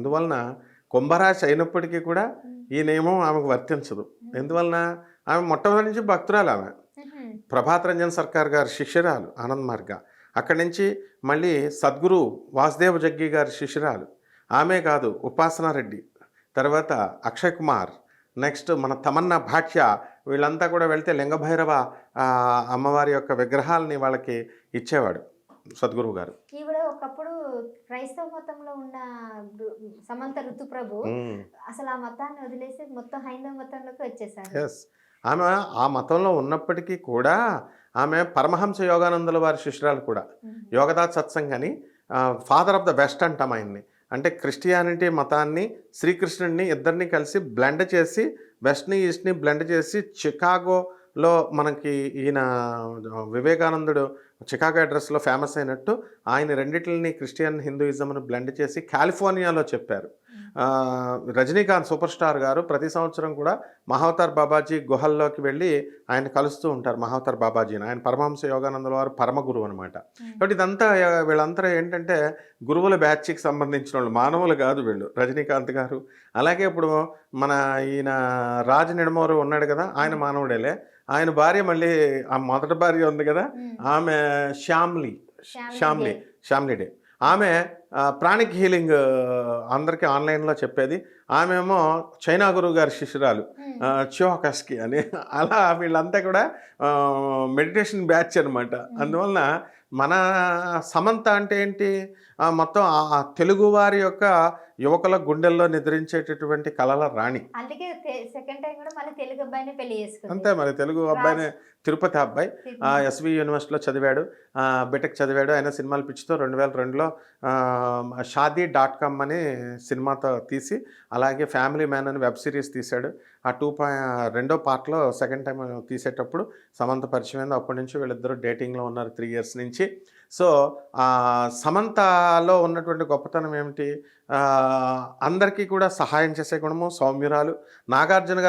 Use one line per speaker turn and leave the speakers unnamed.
అందువలన కుంభరాశి అయినప్పటికీ కూడా ఈ నియమం ఆమెకు వర్తించదు. ఎందువలన ఆమె మొట్టమొదటి నుంచి భక్తురాలు ఆమె. ప్రభాత్ రంజన్ సర్కార్ గారి శిష్యురాలు ఆనంద్ మార్గ. అక్కడి నుంచి మళ్ళీ సద్గురు వాసుదేవ జగ్గి గారి శిష్యురాలు. ఆమె కాదు ఉపాసనా రెడ్డి తర్వాత అక్షయ్ కుమార్. నెక్స్ట్ మన తమన్నా భాట్య. వీళ్ళంతా కూడా వెళ్తే లింగభైరవ అమ్మవారి యొక్క విగ్రహాలని వాళ్ళకి ఇచ్చేవాడు. సద్గురువు గారు.
ఈవిడ ఒకప్పుడు క్రైస్తవ మతంలో ఉన్న సమంత ఋతుప్రభు అసలు ఆ మతాన్ని వదిలేసి మొత్తం హైందవ మతంలోకి వచ్చేసారు
ఎస్ ఆమె ఆ మతంలో ఉన్నప్పటికీ కూడా ఆమె పరమహంస యోగానందుల వారి శిష్యురాలు కూడా.
మ్మ్.
యోగదాస్ సత్సంగ్ అని ఫాదర్ ఆఫ్ ద వెస్ట్ అంటాం ఆయన్ని. అంటే క్రిస్టియానిటీ మతాన్ని శ్రీకృష్ణుడిని ఇద్దరిని కలిసి బ్లెండ్ చేసి వెస్ట్ని ఈస్ట్ని బ్లెండ్ చేసి చికాగోలో మనకి ఈయన వివేకానందుడు చికాగో అడ్రస్లో ఫేమస్ అయినట్టు ఆయన రెండిటిని క్రిస్టియన్ హిందూయిజంను బ్లెండ్ చేసి కాలిఫోర్నియాలో చెప్పారు. ఆ, రజనీకాంత్ సూపర్ స్టార్ గారు ప్రతి సంవత్సరం కూడా మహావతార్ బాబాజీ గుహల్లోకి వెళ్ళి ఆయన కలుస్తూ ఉంటారు మహావతార్ బాబాజీని. ఆయన పరమహంస యోగానందుల వారు పరమ గురువు అనమాట
మ్మ్.
కాబట్టి ఇదంతా వీళ్ళంతా ఏంటంటే గురువుల బ్యాచ్కి సంబంధించిన వాళ్ళు మానవులు కాదు వీళ్ళు. రజనీకాంత్ గారు. అలాగే ఇప్పుడు మన ఈయన రాజ నిడమోరు ఉన్నాడు కదా ఆయన మానవుడేలే. ఆయన భార్య మళ్ళీ ఆ మొదటి భార్య ఉంది కదా. ఆమె శ్యామ్లీ
శ్యామ్లీ
శ్యామ్లీ
డే.
శ్యామ్లీ డే ఆమె ఆ, ప్రాణిక్ హీలింగ్ అందరికీ ఆన్లైన్లో చెప్పేది. ఆమె ఏమో చైనా గురువు గారి శిష్యురాలు. చియోకస్కి అని. అలా వీళ్ళంతా కూడా మెడిటేషన్ బ్యాచ్ అనమాట అందువలన మన సమంత అంటే ఏంటి? మొత్తం తెలుగు వారి యొక్క యువకుల గుండెల్లో నిద్రించేటటువంటి కళల రాణి. అంతే మరి తెలుగు అబ్బాయిని తిరుపతి అబ్బాయి. ఎస్వి యూనివర్సిటీలో చదివాడు బీటెక్ చదివాడు. ఆయన సినిమాలు పిచ్చితో రెండు వేల రెండులో షాదీ డాట్ కామ్ అని సినిమాతో తీసి అలాగే ఫ్యామిలీ మ్యాన్ అని వెబ్ సిరీస్ తీశాడు. ఆ టూ పాయింట్ రెండో పార్ట్లో సెకండ్ టైం తీసేటప్పుడు సమంత పరిచయమైంది అప్పటి నుంచి వీళ్ళిద్దరూ డేటింగ్లో ఉన్నారు త్రీ ఇయర్స్ నుంచి. సో సమంతలో ఉన్నటువంటి గొప్పతనం ఏమిటి? అందరికీ కూడా సహాయం చేసే గుణము సౌమ్యురాలు. నాగార్జున గారు